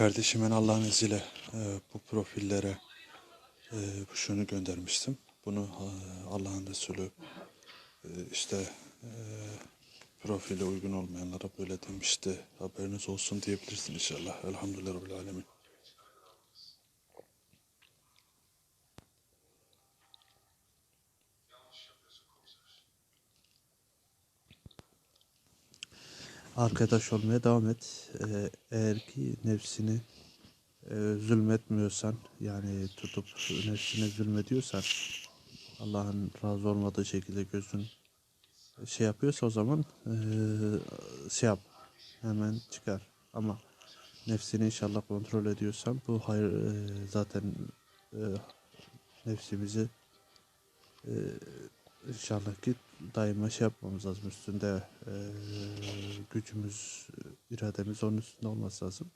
Kardeşimin Allah'ın izniyle e, bu profillere e, şunu göndermiştim. Bunu e, Allah'ın Resulü e, işte e, profile uygun olmayanlara böyle demişti. Haberiniz olsun diyebilirsin inşallah. Elhamdülillah Rabbil Alemin. Arkadaş olmaya devam et. Ee, eğer ki nefsini e, zulmetmiyorsan yani tutup nefsine zulmediyorsan Allah'ın razı olmadığı şekilde gözün şey yapıyorsa o zaman e, şey yap hemen çıkar ama nefsini inşallah kontrol ediyorsan bu hayır e, zaten e, nefsimizi inşallah ki daima şey yapmamız lazım üstünde e, gücümüz irademiz onun üstünde olması lazım.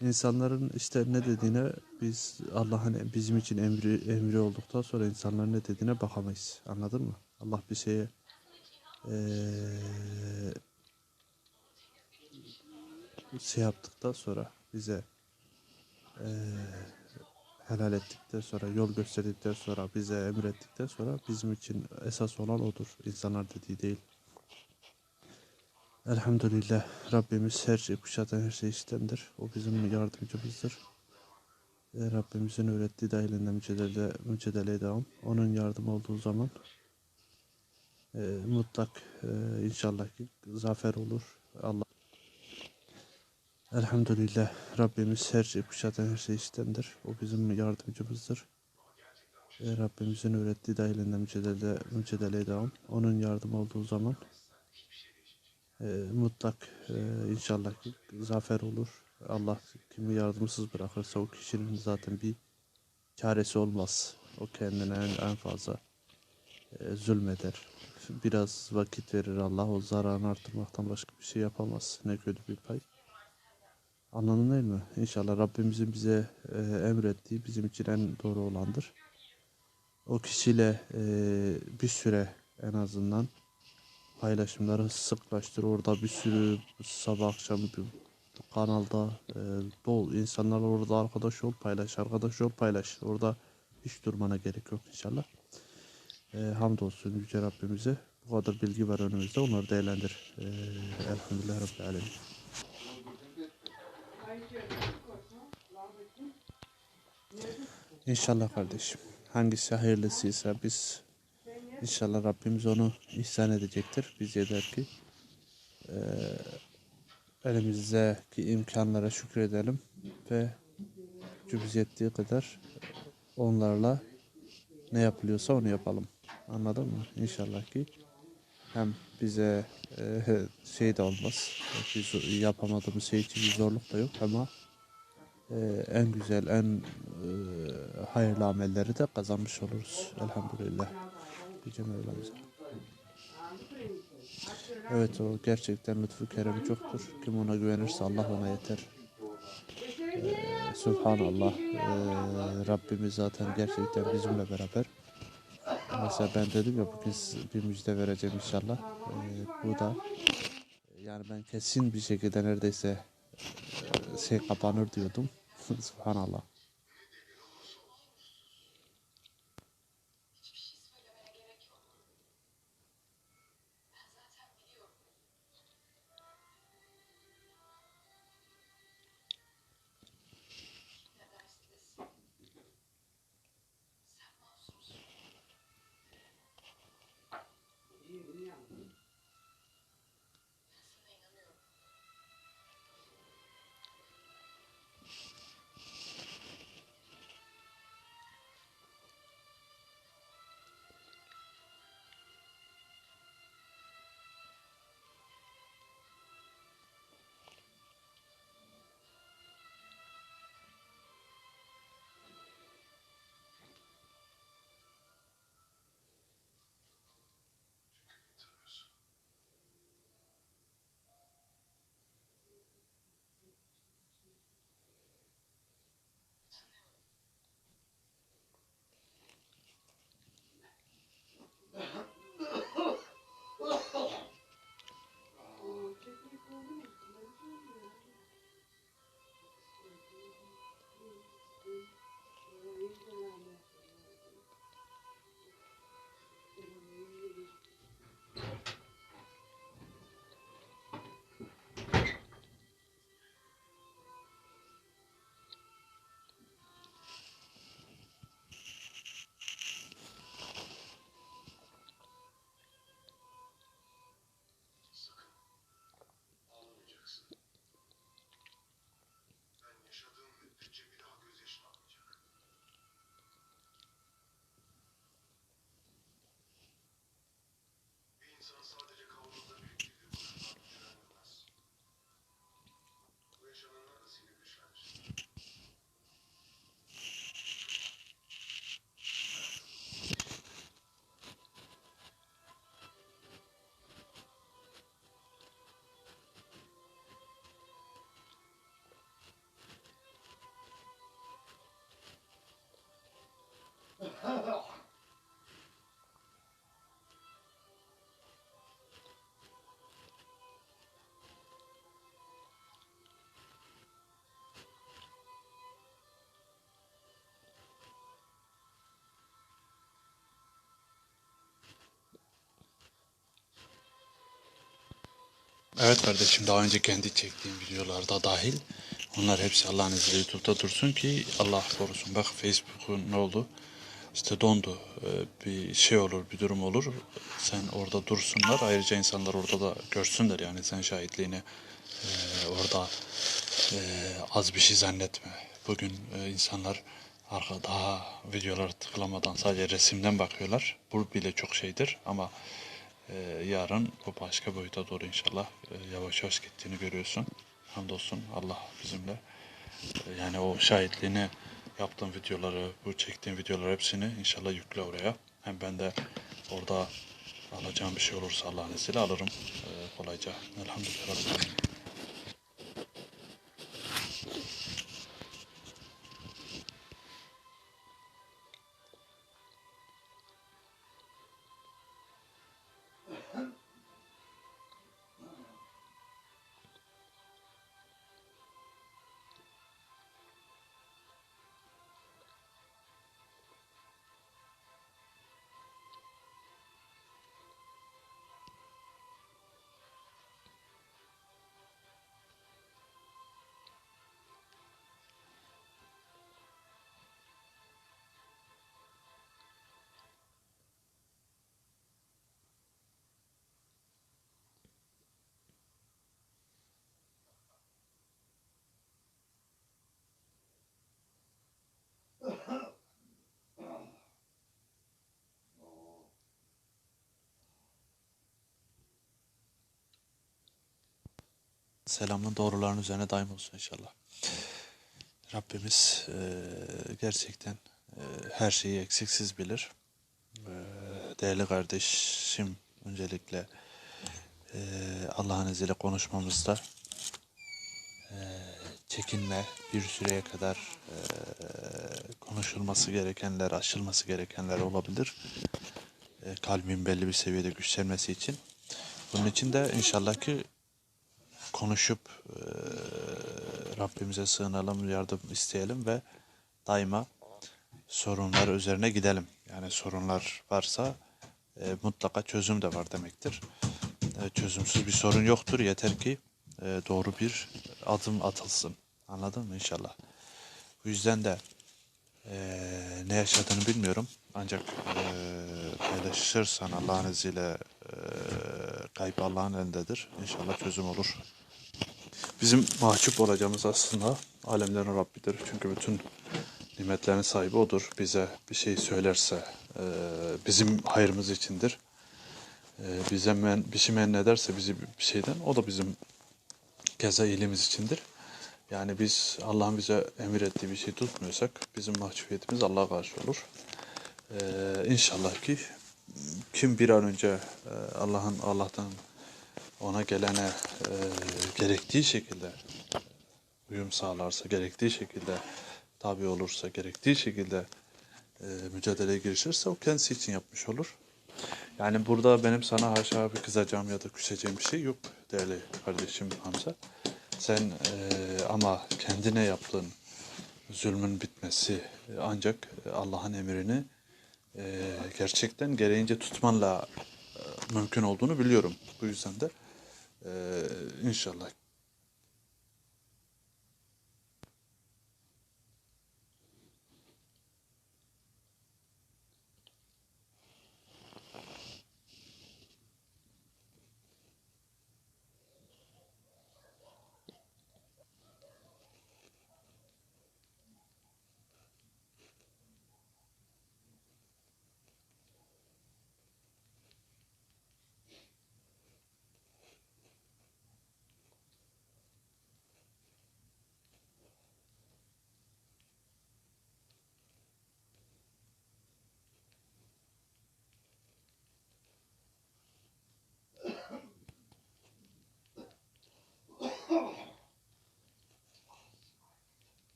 İnsanların işte ne dediğine biz Allah'ın bizim için emri emri olduktan sonra insanların ne dediğine bakamayız. Anladın mı? Allah bir şeye eee şey yaptıktan sonra bize eee helal ettikten sonra, yol gösterdikten sonra, bize emrettikten sonra bizim için esas olan odur. İnsanlar dediği değil. Elhamdülillah Rabbimiz her şeyi kuşatan her şey iştendir. O bizim yardımcımızdır. E, Rabbimizin öğrettiği dahilinde mücadele, mücadeleye devam. Onun yardımı olduğu zaman e, mutlak e, inşallah ki zafer olur. Allah Elhamdülillah Rabbimiz her şeyi kuşatan her şey iştendir. O bizim yardımcımızdır. E, Rabbimizin öğrettiği dahilinde mücadele, mücadeleye devam. Onun yardımı olduğu zaman e, mutlak e, inşallah zafer olur. Allah kimi yardımsız bırakırsa o kişinin zaten bir çaresi olmaz. O kendine en, en fazla e, zulmeder. Biraz vakit verir Allah o zararını arttırmaktan başka bir şey yapamaz. Ne kötü bir pay. Anladın değil mi? İnşallah Rabbimizin bize e, emrettiği bizim için en doğru olandır. O kişiyle e, bir süre en azından paylaşımları sıklaştır. Orada bir sürü sabah akşam bir kanalda e, bol insanlar orada arkadaş ol paylaş, arkadaş ol paylaş. Orada hiç durmana gerek yok inşallah. E, hamdolsun Yüce Rabbimize. Bu kadar bilgi var önümüzde. Onları değerlendir. E, elhamdülillah Rabbil Alemin. İnşallah kardeşim. Hangisi hayırlısıysa biz inşallah Rabbimiz onu ihsan edecektir. Biz yeter ki eee elimizdeki imkanlara şükredelim ve gücümüz yettiği kadar onlarla ne yapılıyorsa onu yapalım. Anladın mı? İnşallah ki hem bize e, şey de olmaz. Biz yapamadığımız şey için bir zorluk da yok ama e, en güzel, en e, hayırlı amelleri de kazanmış oluruz. Elhamdülillah. Yüce Mevlamıza. Evet o gerçekten lütfu keremi çoktur. Kim ona güvenirse Allah ona yeter. Ee, Subhanallah. Ee, Rabbimiz zaten gerçekten bizimle beraber. Mesela ben dedim ya bugün bir müjde vereceğim inşallah. Ee, bu da yani ben kesin bir şekilde neredeyse şey kapanır diyordum. Subhanallah. Evet kardeşim daha önce kendi çektiğim videolarda dahil onlar hepsi Allah'ın izniyle YouTube'da dursun ki Allah korusun. Bak Facebook'un ne oldu? İşte dondu. Ee, Bir şey olur, bir durum olur. Sen orada dursunlar. Ayrıca insanlar orada da görsünler yani sen şahitliğini ee, orada ee, az bir şey zannetme. Bugün ee, insanlar arka daha videoları tıklamadan sadece resimden bakıyorlar. Bu bile çok şeydir ama ee, yarın bu başka boyuta doğru inşallah e, yavaş yavaş gittiğini görüyorsun. Hamdolsun Allah bizimle. Ee, yani o şahitliğini yaptığım videoları, bu çektiğim videoları hepsini inşallah yükle oraya. Hem ben de orada alacağım bir şey olursa Allah'ın izniyle alırım ee, kolayca. Elhamdülillah. Selamın doğruların üzerine daim olsun inşallah. Rabbimiz eee, gerçekten eee, her şeyi eksiksiz bilir. Eee, değerli kardeşim öncelikle eee, Allah'ın izniyle konuşmamızda eee, çekinme bir süreye kadar eee, konuşulması gerekenler, aşılması gerekenler olabilir. Eee, kalbin belli bir seviyede güçlenmesi için. Bunun için de inşallah ki konuşup eee, Rabbimize sığınalım, yardım isteyelim ve daima sorunlar üzerine gidelim. Yani sorunlar varsa eee, mutlaka çözüm de var demektir. Eee, çözümsüz bir sorun yoktur. Yeter ki eee, doğru bir adım atılsın. Anladın mı inşallah? Bu yüzden de eee, ne yaşadığını bilmiyorum. Ancak eee paylaşırsan Allah'ın izniyle eee gayb Allah'ın elindedir. İnşallah çözüm olur. Bizim mahcup olacağımız aslında alemlerin Rabbidir. Çünkü bütün nimetlerin sahibi O'dur. Bize bir şey söylerse eee, bizim hayrımız içindir. Eee, bize men, bir şey men ederse bizi bir şeyden o da bizim keza iyiliğimiz içindir. Yani biz Allah'ın bize emir ettiği bir şey tutmuyorsak bizim mahcubiyetimiz Allah'a karşı olur. Eee inşallah ki kim bir an önce eee, Allah'ın Allah'tan ona gelene eee, gerektiği şekilde uyum sağlarsa, gerektiği şekilde tabi olursa, gerektiği şekilde eee mücadeleye girişirse o kendisi için yapmış olur. Yani burada benim sana haşa bir kızacağım ya da küseceğim bir şey yok değerli kardeşim Hamza. Sen eee, ama kendine yaptığın zulmün bitmesi ancak Allah'ın emrini eee, gerçekten gereğince tutmanla e, mümkün olduğunu biliyorum. Bu yüzden de eee, inşallah